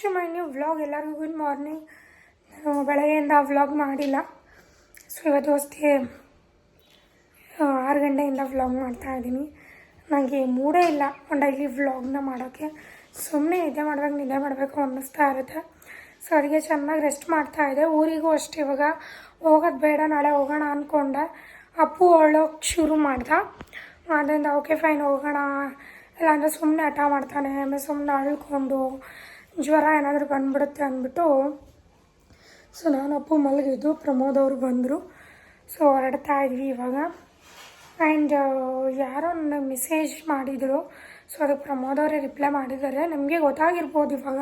To my new vlog ಎಲ್ಲರಿಗೂ good morning ನಾನು ಬೆಳಗ್ಗೆಯಿಂದ ವ್ಲಾಗ್ ಮಾಡಿಲ್ಲ. ಸೊ ಇವತ್ತು ಅಷ್ಟೇ ಆರು ಗಂಟೆಯಿಂದ ವ್ಲಾಗ್ ಮಾಡ್ತಾ ಇದ್ದೀನಿ. ನನಗೆ ಮೂಡೇ ಇಲ್ಲ ಡೈಲಿ ವ್ಲಾಗ್ನ ಮಾಡೋಕ್ಕೆ ಸುಮ್ಮನೆ ನಿದ್ದೆ ಮಾಡಬೇಕು ನಿದ್ದೆ ಮಾಡಬೇಕು ಅನ್ನಿಸ್ತಾ ಇರುತ್ತೆ. ಸೊ ಅದಕ್ಕೆ ಚೆನ್ನಾಗಿ ರೆಸ್ಟ್ ಮಾಡ್ತಾ ಇದ್ದೆ. ಊರಿಗೂ ಅಷ್ಟೇ ಇವಾಗ. ಹೋಗೋದು ಬೇಡ, ನಾಳೆ ಹೋಗೋಣ ಅಂದ್ಕೊಂಡೆ ಅಪ್ಪು ಹೊಳೋಕ್ಕೆ ಶುರು ಮಾಡ್ದೆ. ಆದ್ದರಿಂದ ಓಕೆ ಫೈನ್ ಹೋಗೋಣ. ಇಲ್ಲಾಂದರೆ ಸುಮ್ಮನೆ ಹಠ ಮಾಡ್ತಾನೆ, ಆಮೇಲೆ ಸುಮ್ಮನೆ ಅಳ್ಕೊಂಡು. ಜ್ವರ ಏನಾದರೂ ಬಂದ್ಬಿಡುತ್ತೆ ಅಂದ್ಬಿಟ್ಟು, ಸೊ ನಾನು ಅಪ್ಪು ಮಲಗಿದ್ದು, ಪ್ರಮೋದ್ ಅವರು ಬಂದರು. ಸೊ ಹೊರಡ್ತಾ ಇದ್ವಿ ಇವಾಗ. ಆ್ಯಂಡ್ ಯಾರೋ ನನಗೆ ಮೆಸೇಜ್ ಮಾಡಿದರು. ಸೊ ಅದಕ್ಕೆ ಪ್ರಮೋದ್ ಅವರೇ ರಿಪ್ಲೈ ಮಾಡಿದ್ದಾರೆ. ನಮಗೆ ಗೊತ್ತಾಗಿರ್ಬೋದು ಇವಾಗ.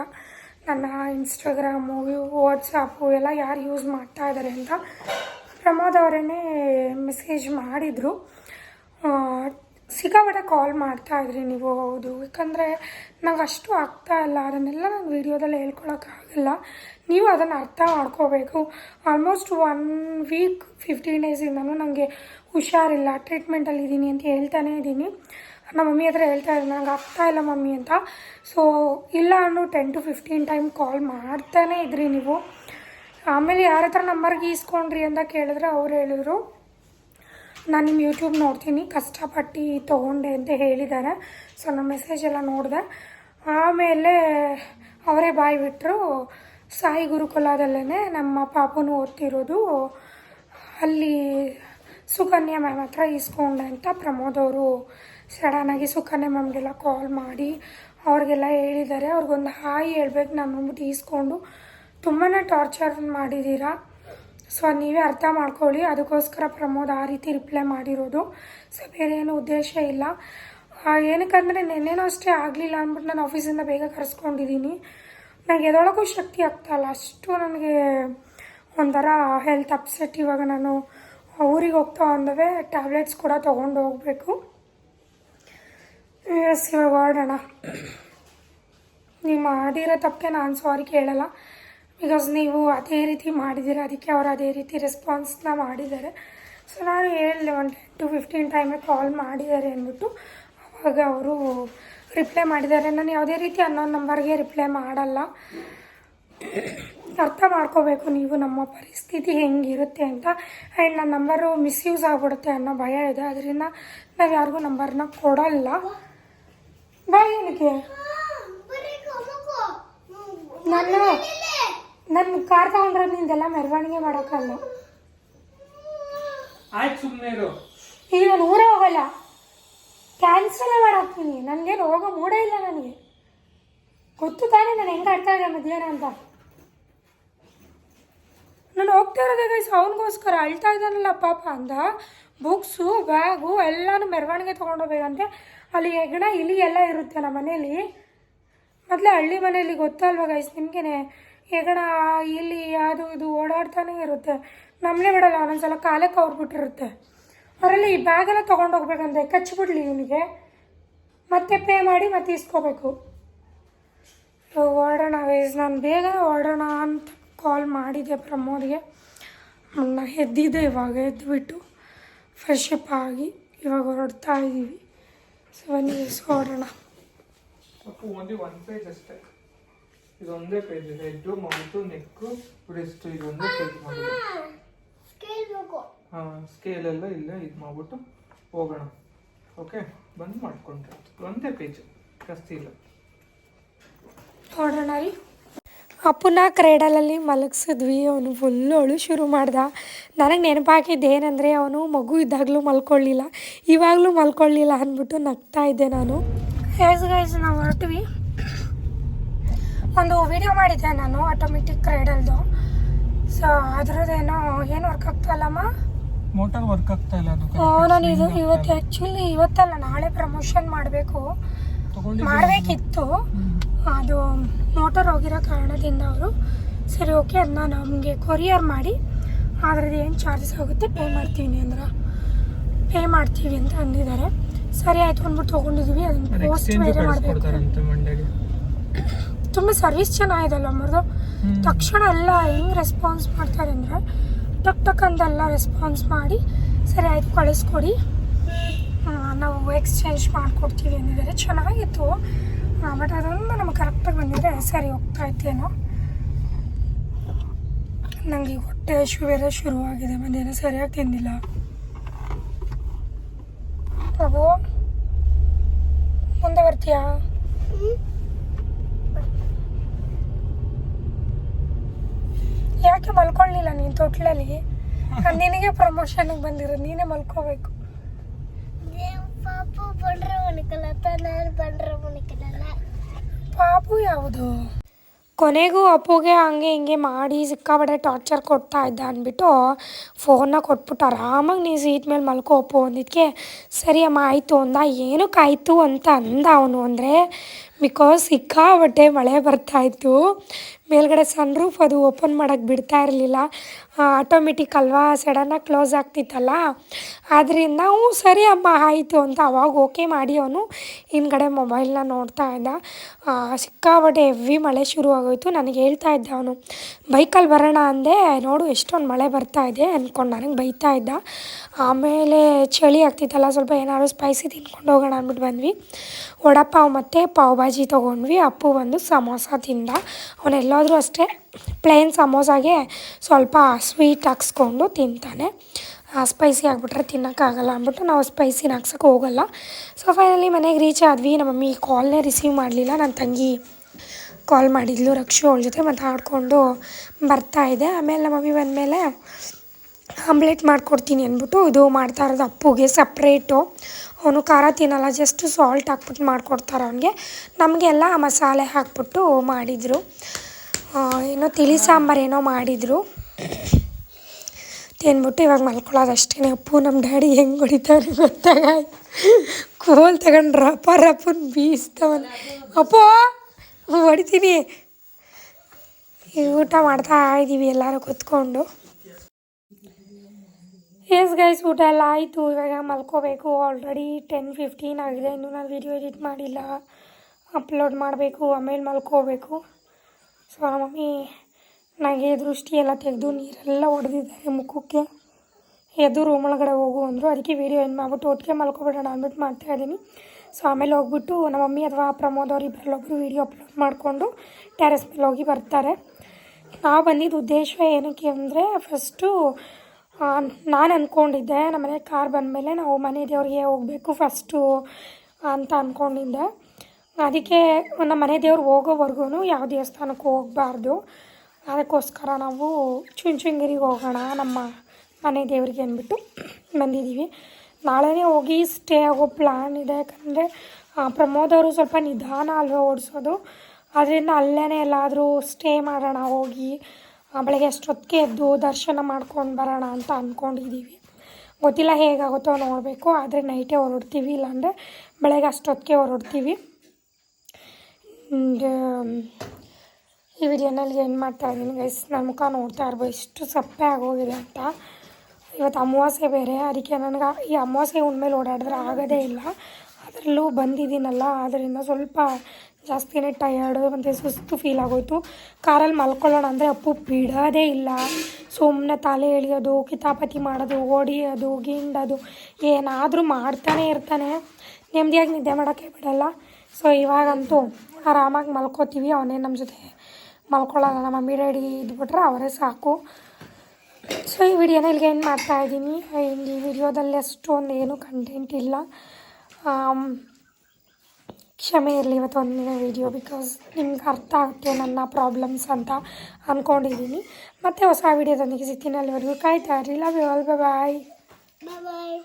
ನನ್ನ ಇನ್ಸ್ಟಾಗ್ರಾಮು ವಾಟ್ಸಪ್ಪು ಎಲ್ಲ ಯಾರು ಯೂಸ್ ಮಾಡ್ತಾ ಇದ್ದಾರೆ ಅಂತ. ಪ್ರಮೋದ್ ಅವರೇ ಮೆಸೇಜ್ ಮಾಡಿದರು. ಸಿಕ್ಕಾಪಟ್ಟೆ ಕಾಲ್ ಮಾಡ್ತಾ ಇದ್ರಿ ನೀವು? ಹೌದು. ಯಾಕಂದರೆ ನಂಗೆ ಅಷ್ಟು ಆಗ್ತಾ ಇಲ್ಲ. ಅದನ್ನೆಲ್ಲ ನಾನು ವೀಡಿಯೋದಲ್ಲಿ ಹೇಳ್ಕೊಳಕ್ಕಾಗಲ್ಲ ನೀವು ಅದನ್ನು ಅರ್ಥ ಮಾಡ್ಕೋಬೇಕು. ಆಲ್ಮೋಸ್ಟ್ ಒನ್ ವೀಕ್ ಫಿಫ್ಟೀನ್ ಡೇಸಿಂದನೂ ನನಗೆ ಹುಷಾರಿಲ್ಲ. ಟ್ರೀಟ್ಮೆಂಟಲ್ಲಿ ಇದ್ದೀನಿ ಅಂತ ಹೇಳ್ತಾನೇ ಇದ್ದೀನಿ ನಮ್ಮ ಮಮ್ಮಿ ಹತ್ರ ಹೇಳ್ತಾ ಇದ್ದೀನಿ ನಂಗೆ ಆಗ್ತಾ ಇಲ್ಲ ಮಮ್ಮಿ ಅಂತ. ಸೊ ಇಲ್ಲ ಅನ್ನು ten to fifteen time call ಮಾಡ್ತಾನೇ ಇದ್ರಿ ನೀವು. ಆಮೇಲೆ ಯಾರ ಹತ್ರ ನಂಬರ್ಗೆ ಈಸ್ಕೊಂಡ್ರಿ ಅಂತ ಕೇಳಿದ್ರೆ ಅವ್ರು ಹೇಳಿದ್ರು. ನಾನು ನಿಮ್ಮ ಯೂಟ್ಯೂಬ್ ನೋಡ್ತೀನಿ, ಕಷ್ಟಪಟ್ಟು ತೊಗೊಂಡೆ ಅಂತ ಹೇಳಿದ್ದಾರೆ ಸೊ ನಮ್ಮ ಮೆಸೇಜ್ ಎಲ್ಲ ನೋಡಿದೆ. ಆಮೇಲೆ ಅವರೇ ಬಾಯಿ ಬಿಟ್ಟರು ಸಾಯಿ ಗುರುಕುಲದಲ್ಲೇ ನಮ್ಮ ಪಾಪನು ಓದ್ತಿರೋದು, ಅಲ್ಲಿ ಸುಕನ್ಯಾ ಮ್ಯಾಮ್ ಹತ್ರ ಇಸ್ಕೊಂಡೆ ಅಂತ ಪ್ರಮೋದ್ ಅವರು ಸಡನ್ನಾಗಿ ಸುಕನ್ಯಾ ಮ್ಯಾಮ್ಗೆಲ್ಲ ಕಾಲ್ ಮಾಡಿ ಅವ್ರಿಗೆಲ್ಲ ಹೇಳಿದ್ದಾರೆ ಅವ್ರಿಗೊಂದು ಹಾಯಿ ಹೇಳ್ಬೇಕು ನಾನು ಅಂದ್ಬಿಟ್ಟು ಇಸ್ಕೊಂಡು ತುಂಬಾ ಟಾರ್ಚರ್ ಮಾಡಿದ್ದೀರಾ ಸೊ ಅದು ನೀವೇ ಅರ್ಥ ಮಾಡ್ಕೊಳ್ಳಿ. ಅದಕ್ಕೋಸ್ಕರ ಪ್ರಮೋದ್ ಆ ರೀತಿ ರಿಪ್ಲೈ ಮಾಡಿರೋದು. ಸೊ, ಬೇರೆ ಏನು ಉದ್ದೇಶ ಇಲ್ಲ. ಏನಕ್ಕೆ ಏನಕ್ಕಂದರೆ ನೆನ್ನೆನೂ ಅಷ್ಟೇ ಆಗಲಿಲ್ಲ ಅಂದ್ಬಿಟ್ಟು ನಾನು ಆಫೀಸಿಂದ ಬೇಗ ಕರೆಸ್ಕೊಂಡಿದ್ದೀನಿ. ನನಗೆ ಎದೊಳಗೂ ಶಕ್ತಿ ಆಗ್ತಾಯಿಲ್ಲ ಅಷ್ಟು ನನಗೆ ಒಂಥರ ಹೆಲ್ತ್ ಅಪ್ಸೆಟ್ ಇವಾಗ ನಾನು ಊರಿಗೆ ಹೋಗ್ತಾ ಒಂದವೇ ಟ್ಯಾಬ್ಲೆಟ್ಸ್ ಕೂಡ ತೊಗೊಂಡು ಹೋಗಬೇಕು. ಎಸ್ ಇವಾಗ ಹೊರಡೋಣ ನೀವು ಮಾಡಿರೋ ತಪ್ಪಕ್ಕೆ ನಾನು ಸಾರಿ ಕೇಳಲ್ಲ. ಬಿಕಾಸ್ ನೀವು ಅದೇ ರೀತಿ ಮಾಡಿದ್ದೀರ ಅದಕ್ಕೆ ಅವರು ಅದೇ ರೀತಿ ರೆಸ್ಪಾನ್ಸ್ನ ಮಾಡಿದ್ದಾರೆ. ಸೊ ನಾನು ಹೇಳಿದೆ one ten to fifteen time call ಮಾಡಿದ್ದಾರೆ ಅಂದ್ಬಿಟ್ಟು ಅವಾಗ ಅವರು ರಿಪ್ಲೈ ಮಾಡಿದ್ದಾರೆ. ನಾನು ಯಾವುದೇ ರೀತಿ ಅನ್ನೋ ನಂಬರ್ಗೆ ರಿಪ್ಲೈ ಮಾಡಲ್ಲ. ಅರ್ಥ ಮಾಡ್ಕೋಬೇಕು ನೀವು ನಮ್ಮ ಪರಿಸ್ಥಿತಿ ಹೆಂಗಿರುತ್ತೆ ಅಂತ. ಆ್ಯಂಡ್ ನನ್ನ ನಂಬರು ಮಿಸ್ಯೂಸ್ ಆಗಿಬಿಡುತ್ತೆ ಅನ್ನೋ ಭಯ ಇದೆ. ಅದರಿಂದ ನಾವು ಯಾರಿಗೂ ನಂಬರ್ನ ಕೊಡಲ್ಲ. ಬಾಯ್ ಏನಕ್ಕೆ ನಾನು ನನ್ನ ಕಾರ್ ತಗೊಂಡ್ರೆ ನಿಂದೆಲ್ಲ ಮೆರವಣಿಗೆ ಮಾಡೋಕ್ಕಲ್ಲ ಆಯ್ತು ಸುಮ್ಮನೆ ಇರು. ಈಗ ನಾನು ಊರೇ ಹೋಗಲ್ಲ. ಕ್ಯಾನ್ಸಲೇ ಮಾಡಾಕ್ತೀನಿ. ನನಗೇನು ಹೋಗೋ ಮೂಡೇ ಇಲ್ಲ ನನಗೆ. ಗೊತ್ತು ತಾನೇ ನಾನು ಹೆಂಗೆ ಆಡ್ತಾ ಇದ್ದೆ ಮಧ್ಯಾಹ್ನ ಅಂತ. ನಾನು ಹೋಗ್ತಾ ಇರೋದೇ ಗೈಸ್ ಅವನಿಗೋಸ್ಕರ. ಅಳ್ತಾ ಇದ್ದಾನಲ್ಲ ಪಾಪ ಅಂದ. ಬುಕ್ಸು ಬ್ಯಾಗು ಎಲ್ಲನೂ ಮೆರವಣಿಗೆ ತೊಗೊಂಡೋಗ್ಬೇಕಂತೆ ಅಲ್ಲಿ ಹೆಗ್ಣ ಇಲಿ ಎಲ್ಲ ಇರುತ್ತೆ ನಮ್ಮ ಮನೇಲಿ. ಮೊದಲೇ ಹಳ್ಳಿ ಮನೇಲಿ ಗೊತ್ತಲ್ವ ಗೈಸ್ ನಿಮಗೇನೆ? ಹೆಗಣ, ಇಲ್ಲಿ ಅದು ಇದು ಓಡಾಡ್ತಾನೆ ಇರುತ್ತೆ. ನಮ್ಮನೆ ಬಿಡಲ್ಲ ಒಂದೊಂದ್ಸಲ ಕಾಲೇ ಕವ್ರ್ಬಿಟ್ಟಿರುತ್ತೆ. ಅವರಲ್ಲಿ ಈ ಬ್ಯಾಗೆಲ್ಲ ತೊಗೊಂಡೋಗ್ಬೇಕಂತೆ ಕಚ್ಚಿಬಿಡ್ಲಿ ಇವನಿಗೆ. ಮತ್ತೆ ಪೇ ಮಾಡಿ ಮತ್ತೆ ಇಸ್ಕೋಬೇಕು. ಓಡೋಣ ವೈಸ್ ನಾನು ಬೇಗ ಹೊರಡೋಣ ಅಂತ ಕಾಲ್ ಮಾಡಿದೆ ಪ್ರಮೋದ್ಗೆ. ನಾನು ಎದ್ದಿದ್ದೆ, ಇವಾಗ ಎದ್ದುಬಿಟ್ಟು ಫ್ರೆಶ್ ಅಪ್ ಆಗಿ ಇವಾಗ ಹೊರಡ್ತಾ ಇದ್ದೀವಿ ಸೊ ಬನ್ನಿ ಹೊರಡೋಣ ಅಪ್ಪು ಓನ್ಲಿ ಒನ್ ಪೇಜ್ ಅಷ್ಟೇ ಇದೊಂದೇ page head mouth neck breast ಇದೊಂದೇ ಪೇಜ್ ಮಾಡಿದೆ. ಹಾಂ ಸ್ಕೇಲ್ ಎಲ್ಲ ಇಲ್ಲ ಇದು ಮಾಡ್ಬಿಟ್ಟು ಹೋಗೋಣ. ಓಕೆ ಬಂದು ಮಾಡ್ಕೊಂಡ್ರೆ. ಒಂದೇ ಪೇಜ್ ಜಾಸ್ತಿ ಇಲ್ಲ. ನೋಡೋಣ ರೀ. ಅಪ್ಪನ ಕ್ರೇಡಲಲ್ಲಿ ಮಲಗಿಸಿದ್ವಿ. ಅವನು ಫುಲ್ಲು ಅಳು ಶುರು ಮಾಡ್ದ. ನನಗೆ ನೆನಪಾಗಿದ್ದು ಏನಂದರೆ, ಅವನು ಮಗು ಇದ್ದಾಗಲೂ ಮಲ್ಕೊಳ್ಳಿಲ್ಲ. ಇವಾಗಲೂ ಮಲ್ಕೊಳ್ಳಿಲ್ಲ ಅಂದ್ಬಿಟ್ಟು ನಗ್ತಾ ಇದ್ದೆ ನಾನು. ಗೈಸ್ ನಾವು ಹೊರಟ್ವಿ. ಒಂದು ವಿಡಿಯೋ ಮಾಡಿದ್ದೆ ನಾನು ಆಟೋಮೆಟಿಕ್ ಕ್ರೈಡಲ್ದು ಸೊ ಅದರದ್ದೇನೋ ಏನು ವರ್ಕ್ ಆಗ್ತಾಯಿಲ್ಲಮ್ಮ ಮೋಟರ್ ವರ್ಕ್ ಆಗ್ತಾ ಇಲ್ಲ ಅದು ನಾನು ಇದು ಇವತ್ತು ಆ್ಯಕ್ಚುಲಿ ಇವತ್ತಲ್ಲ ನಾಳೆ ಪ್ರಮೋಷನ್ ಮಾಡಬೇಕು. ಮಾಡಬೇಕಿತ್ತು. ಅದು ಮೋಟರ್ ಹೋಗಿರೋ ಕಾರಣದಿಂದ ಅವರು ಸರಿ ಓಕೆ ಅದನ್ನ ನಮಗೆ ಕೊರಿಯರ್ ಮಾಡಿ ಅದ್ರದ್ದು ಏನು ಚಾರ್ಜಸ್ ಆಗುತ್ತೆ ಪೇ ಮಾಡ್ತೀವಿ ಅಂದ್ರೆ. ಪೇ ಮಾಡ್ತೀವಿ ಅಂತ ಅಂದಿದ್ದಾರೆ. ಸರಿ ಆಯಿತು ಅಂದ್ಬಿಟ್ಟು ತೊಗೊಂಡಿದ್ವಿ ಅದನ್ನು ಪೋಸ್ಟ್ ಬೇರೆ ಮಾಡಬೇಕು. ತುಂಬ ಸರ್ವಿಸ್ ಚೆನ್ನಾಗಿದೆಲ್ಲ ಅಮ್ಮರ್ದು ತಕ್ಷಣ ಎಲ್ಲ ಹೆಂಗೆ ರೆಸ್ಪಾನ್ಸ್ ಮಾಡ್ತಾರೆ ಅಂದರೆ ಟಕ್ ಟಕ್ ಅಂತೆಲ್ಲ ರೆಸ್ಪಾನ್ಸ್ ಮಾಡಿ ಸರಿ ಆಯ್ತು ಕಳಿಸ್ಕೊಡಿ. ನಾವು ಎಕ್ಸ್ಚೇಂಜ್ ಮಾಡಿಕೊಡ್ತೀವಿ ಅಂದಿದ್ದಾರೆ. ಚೆನ್ನಾಗಿತ್ತು. ಬಟ್ ಅದೊಂದು ನಮಗೆ ಕರೆಕ್ಟಾಗಿ ಬಂದಿದೆ. ಸರಿ ಹೋಗ್ತಾ ಇತ್ತೇನೋ ನನಗೆ ಹೊಟ್ಟೆ ಶು ಬೇರೆ ಶುರುವಾಗಿದೆ. ಬಂದೇನೋ ಸರಿಯಾಗಿ ತಿಂದಿಲ್ಲ. ಪ್ರಭು ಮುಂದೆ ಯಾಕೆ ಮಲ್ಕೊಳ್ಳಿಲ್ಲ ನೀನು ತೊಟ್ಲಲ್ಲಿ? ನಿನಗೆ ಪ್ರಮೋಷನ್ಗೆ ಬಂದಿರೋದು ನೀನೇ ಮಲ್ಕೋಬೇಕು. ಪಾಪು ಬಂಡ್ರೆ ಮಣಿಕಲ್ಲ ನಾನು ಬಂಡ್ರೆ ಮಣಿಕಲ್ಲ ಪಾಪು ಯಾವುದು? ಕೊನೆಗೂ ಅಪ್ಪುಗೆ ಹಂಗೆ ಹಿಂಗೆ ಮಾಡಿ ಸಿಕ್ಕಾಬಡೆ ಟಾರ್ಚರ್ ಕೊಡ್ತಾ ಇದ್ದ ಅಂದ್ಬಿಟ್ಟು ಫೋನ್ನ ಕೊಟ್ಬಿಟ್ಟು ಆರಾಮಾಗಿ ನೀನು ಸೀಟ್ ಮೇಲೆ ಮಲ್ಕೋ ಅಪ್ಪು ಅಂದಿದ್ದಕ್ಕೆ ಸರಿ ಅಮ್ಮ ಆಯಿತು ಅಂದ. ಏನಕ್ಕೆ ಆಯಿತು ಅಂತ ಅಂದ ಅವನು ಅಂದರೆ ಬಿಕಾಸ್ ಸಿಕ್ಕಾಪಟ್ಟೆ ಮಳೆ ಬರ್ತಾಯಿತ್ತು ಮೇಲ್ಗಡೆ ಸನ್ ರೂಫ್ ಅದು ಓಪನ್ ಮಾಡೋಕ್ಕೆ ಬಿಡ್ತಾ ಇರಲಿಲ್ಲ. ಆಟೋಮೆಟಿಕ್ ಅಲ್ವಾ? ಸಡನ್ನಾಗಿ ಕ್ಲೋಸ್ ಆಗ್ತಿತ್ತಲ್ಲ? ಆದ್ದರಿಂದ ಹ್ಞೂ ಸರಿ ಅಮ್ಮ, ಆಯಿತು ಅಂತ ಅವಾಗ ಓಕೆ ಮಾಡಿ ಅವನು ಹಿಂದ್ಗಡೆ ಮೊಬೈಲ್ನ ನೋಡ್ತಾ ಇದ್ದ. ಸಿಕ್ಕಾಪಟ್ಟೆ ಹೆವಿ ಮಳೆ ಶುರು ಆಗೋಯ್ತು. ನನಗೆ ಹೇಳ್ತಾ ಇದ್ದ ಅವನು ಬೈಕಲ್ಲಿ ಬರೋಣ ಅಂದೆ. ನೋಡು, ಎಷ್ಟೊಂದು ಮಳೆ ಬರ್ತಾ ಇದೆ ಅಂದ್ಕೊಂಡು ನನಗೆ ಬೈತಾ ಇದ್ದ. ಆಮೇಲೆ ಚಳಿ ಆಗ್ತಿತ್ತಲ್ಲ, ಸ್ವಲ್ಪ ಏನಾದರೂ ಸ್ಪೈಸಿ ತಿನ್ಕೊಂಡು ಹೋಗೋಣ ಅಂದ್ಬಿಟ್ಟು ಬಂದ್ವಿ. ವಡಪಾವ್ ಮತ್ತು ಪಾವ್ ಭಾಜಿ ತೊಗೊಂಡ್ವಿ. ಅಪ್ಪು ಬಂದು ಸಮೋಸ ತಿಂದ. ಅವನೆಲ್ಲಾದರೂ ಅಷ್ಟೇ ಪ್ಲೇನ್ ಸಮೋಸಾಗೆ ಸ್ವಲ್ಪ ಸ್ವೀಟ್ ಹಾಕ್ಸ್ಕೊಂಡು ತಿಂತಾನೆ. ಸ್ಪೈಸಿ ಆಗಿಬಿಟ್ರೆ ತಿನ್ನೋಕ್ಕಾಗಲ್ಲ ಅಂದ್ಬಿಟ್ಟು ನಾವು ಸ್ಪೈಸಿನ ಹಾಕ್ಸೋಕೆ ಹೋಗಲ್ಲ. ಸೊ ಫೈನಲಿ ಮನೆಗೆ ರೀಚ್ ಆದ್ವಿ. ನಮ್ಮ ಮಮ್ಮಿ ಕಾಲ್ನೇ ರಿಸೀವ್ ಮಾಡಲಿಲ್ಲ. ನನ್ನ ತಂಗಿ ಕಾಲ್ ಮಾಡಿದ್ಲು. ರಕ್ಷು ಅವಳ ಜೊತೆ ಮಾತಾಡಿಕೊಂಡು ಬರ್ತಾಯಿದ್ದೆ ಆಮೇಲೆ ನಮ್ಮ ಮಮ್ಮಿ ಬಂದಮೇಲೆ ಆಮ್ಲೆಟ್ ಮಾಡಿಕೊಡ್ತೀನಿ ಅಂದ್ಬಿಟ್ಟು ಇದು ಮಾಡ್ತಾ ಇರೋದು ಅಪ್ಪುಗೆ ಸಪ್ರೇಟು. ಅವನು ಖಾರ ತಿನ್ನಲ್ಲ ಜಸ್ಟ್ ಸಾಲ್ಟ್ ಹಾಕ್ಬಿಟ್ಟು ಮಾಡಿಕೊಡ್ತಾರೆ ಅವನಿಗೆ. ನಮಗೆಲ್ಲ ಮಸಾಲೆ ಹಾಕ್ಬಿಟ್ಟು ಮಾಡಿದರು. ಏನೋ ತಿಳಿ ಸಾಂಬಾರು ಏನೋ ಮಾಡಿದರು. ತಿಂದ್ಬಿಟ್ಟು ಇವಾಗ ಮಲ್ಕೊಳ್ಳೋದು ಅಷ್ಟೇ ಅಪ್ಪು ನಮ್ಮ ಡ್ಯಾಡಿ ಹೆಂಗೆ ಹೊಡಿತಾರೆ ಗೊತ್ತಾಗ ಕೋಲ್ ತಗೊಂಡು ರಪ ರಪ್ಪನ್ ಬೀಸ್ತವನ್ ಅಪ್ಪೋ, ಹೊಡಿತೀನಿ. ಊಟ ಮಾಡ್ತಾ ಇದ್ದೀವಿ ಎಲ್ಲರೂ ಕೂತ್ಕೊಂಡು. ಎಸ್ ಗೈಸ್ ಊಟ ಎಲ್ಲ ಆಯಿತು ಇವಾಗ ಮಲ್ಕೋಬೇಕು. ಆಲ್ರೆಡಿ ಟೆನ್ ಫಿಫ್ಟೀನ್ ಆಗಿದೆ. ಇನ್ನೂ ನಾನು ವೀಡಿಯೋ ಎಡಿಟ್ ಮಾಡಿಲ್ಲ. ಅಪ್ಲೋಡ್ ಮಾಡಬೇಕು, ಆಮೇಲೆ ಮಲ್ಕೋಬೇಕು. ಸೊ ನಮ್ಮ ಮಮ್ಮಿ ನನಗೆ ದೃಷ್ಟಿ ಎಲ್ಲ ತೆಗೆದು ನೀರೆಲ್ಲ ಹೊಡೆದಿದ್ದಾರೆ ಮುಖಕ್ಕೆ. ಎದ್ದು ರೂಮ್ ಒಳಗಡೆ ಹೋಗು ಅಂದರು. ಅದಕ್ಕೆ ವೀಡಿಯೋ ಏನು ಮಾಡ್ಬಿಟ್ಟು ಒಟ್ಟಿಗೆ ಮಲ್ಕೊಬಿಡೋಣ ಮಾಡ್ತಾ ಇದ್ದೀನಿ. ಸೊ ಆಮೇಲೆ ಹೋಗ್ಬಿಟ್ಟು ನಮ್ಮ ಮಮ್ಮಿ ಅಥವಾ ಪ್ರಮೋದ್ ಅವ್ರು ಇಬ್ಬರಲ್ಲೊಬ್ಬರು ವೀಡಿಯೋ ಅಪ್ಲೋಡ್ ಮಾಡಿಕೊಂಡು ಟೆರೆಸ್ ಮೇಲೆ ಹೋಗಿ ಬರ್ತಾರೆ. ನಾವು ಬಂದಿದ್ದ ಉದ್ದೇಶ ಏನಕ್ಕೆ ಅಂದರೆ ಫಸ್ಟು ನಾನು ಅಂದ್ಕೊಂಡಿದ್ದೆ ನಮ್ಮ ಮನೆಗೆ ಕಾರ್ ಬಂದಮೇಲೆ ನಾವು ಮನೆ ದೇವ್ರಿಗೆ ಹೋಗಬೇಕು ಫಸ್ಟು ಅಂತ ಅಂದ್ಕೊಂಡಿದ್ದೆ ಅದಕ್ಕೆ ನಮ್ಮ ಮನೆ ದೇವ್ರು ಹೋಗೋವರೆಗೂ ಯಾವ ದೇವಸ್ಥಾನಕ್ಕೂ ಹೋಗಬಾರ್ದು. ಅದಕ್ಕೋಸ್ಕರ ನಾವು ಚುಂಚುಂಗಿರಿಗೆ ಹೋಗೋಣ, ನಮ್ಮ ಮನೆ ದೇವರಿಗೆ ಅಂದ್ಬಿಟ್ಟು ಬಂದಿದ್ದೀವಿ. ನಾಳೆನೇ ಹೋಗಿ ಸ್ಟೇ ಆಗೋ ಪ್ಲ್ಯಾನ್ ಇದೆ, ಯಾಕಂದರೆ ಪ್ರಮೋದ್ ಅವರು ಸ್ವಲ್ಪ ನಿಧಾನ ಅಲ್ವಾ ಓಡಿಸೋದು. ಅದರಿಂದ ಅಲ್ಲೇ ಎಲ್ಲಾದರೂ ಸ್ಟೇ ಮಾಡೋಣ, ಹೋಗಿ. ಬೆಳಗ್ಗೆ ಅಷ್ಟೊತ್ತಿಗೆ ಎದ್ದು ದರ್ಶನ ಮಾಡ್ಕೊಂಡು ಬರೋಣ ಅಂತ ಅಂದ್ಕೊಂಡಿದ್ದೀವಿ ಗೊತ್ತಿಲ್ಲ ಹೇಗಾಗುತ್ತೋ ನೋಡಬೇಕು. ಆದರೆ ನೈಟೇ ಹೊರಡ್ತೀವಿ, ಇಲ್ಲಾಂದರೆ ಬೆಳಗ್ಗೆ ಅಷ್ಟೊತ್ತಿಗೆ ಹೊರಡ್ತೀವಿ. ಈ ವಿಡಿಯೋನಲ್ಲಿ ಏನು ಮಾಡ್ತಾ ಇದ್ದೀನಿ ಗೈಸ್ ನನ್ನ ಮುಖ ನೋಡ್ತಾ ಇರ್ಬೋದು ಎಷ್ಟು ಸಪ್ಪೆ ಆಗೋಗಿದೆ ಅಂತ. ಇವತ್ತು ಅಮಾವಾಸ್ಯೆ ಬೇರೆ, ಅದಕ್ಕೆ ನನಗೆ ಈ ಅಮಾವಾಸ್ಯೆ ಉಣ್ಮೇಲೆ ಓಡಾಡಿದ್ರೆ ಆಗೋದೇ ಇಲ್ಲ. ಅದರಲ್ಲೂ ಬಂದಿದ್ದೀನಲ್ಲ ಅದರಿಂದ ಸ್ವಲ್ಪ ಜಾಸ್ತಿನೇ ಟಯರ್ಡು ಮತ್ತು ಸುಸ್ತು ಫೀಲ್ ಆಗೋಯ್ತು. ಕಾರಲ್ಲಿ ಮಲ್ಕೊಳ್ಳೋಣ ಅಂದರೆ ಅಪ್ಪು ಬಿಡೋದೇ ಇಲ್ಲ. ಸುಮ್ಮನೆ ತಲೆ ಎಳಿಯೋದು, ಕಿತಾಪತಿ ಮಾಡೋದು ಹೊಡಿಯೋದು ಗಿಂಡೋದು, ಏನಾದರೂ ಮಾಡ್ತಾನೆ ಇರ್ತಾನೆ. ನೆಮ್ಮದಿಯಾಗಿ ನಿದ್ದೆ ಮಾಡೋಕ್ಕೆ ಬಿಡಲ್ಲ. ಸೊ ಇವಾಗಂತೂ ಆರಾಮಾಗಿ ಮಲ್ಕೋತೀವಿ, ಅವನೇ ನಮ್ಮ ಜೊತೆ ಮಲ್ಕೊಳ್ಳೋಲ್ಲ ನಮ್ಮ ಮಮ್ಮಿ ಡ್ಯಾಡಿ ಇದ್ಬಿಟ್ರೆ ಅವರೇ ಸಾಕು. ಸೊ ಈ ವಿಡಿಯೋನ ಇಲ್ಲಿಗೆ ಏನು ಮಾಡ್ತಾಯಿದ್ದೀನಿ ಈ ವಿಡಿಯೋದಲ್ಲಿ ಅಷ್ಟೊಂದು ಏನು ಕಂಟೆಂಟ್ ಇಲ್ಲ ಕ್ಷಮೆ ಇರಲಿ ಇವತ್ತು ಒಂದಿನ ವಿಡಿಯೋ ಬಿಕಾಸ್ ನಿಮ್ಗೆ ಅರ್ಥ ಆಗುತ್ತೆ ನನ್ನ ಪ್ರಾಬ್ಲಮ್ಸ್ ಅಂತ ಅಂದ್ಕೊಂಡಿದ್ದೀನಿ ಮತ್ತೆ ಹೊಸ ವಿಡಿಯೋದೊಂದಿಗೆ ಸಿಗ್ತೀನಿ ಅಲ್ಲಿವರೆಗೂ. ಕಾಯ್ತಾ ಇರಲಿಲ್ಲ ಬಾಯ್ ಬಾಯ್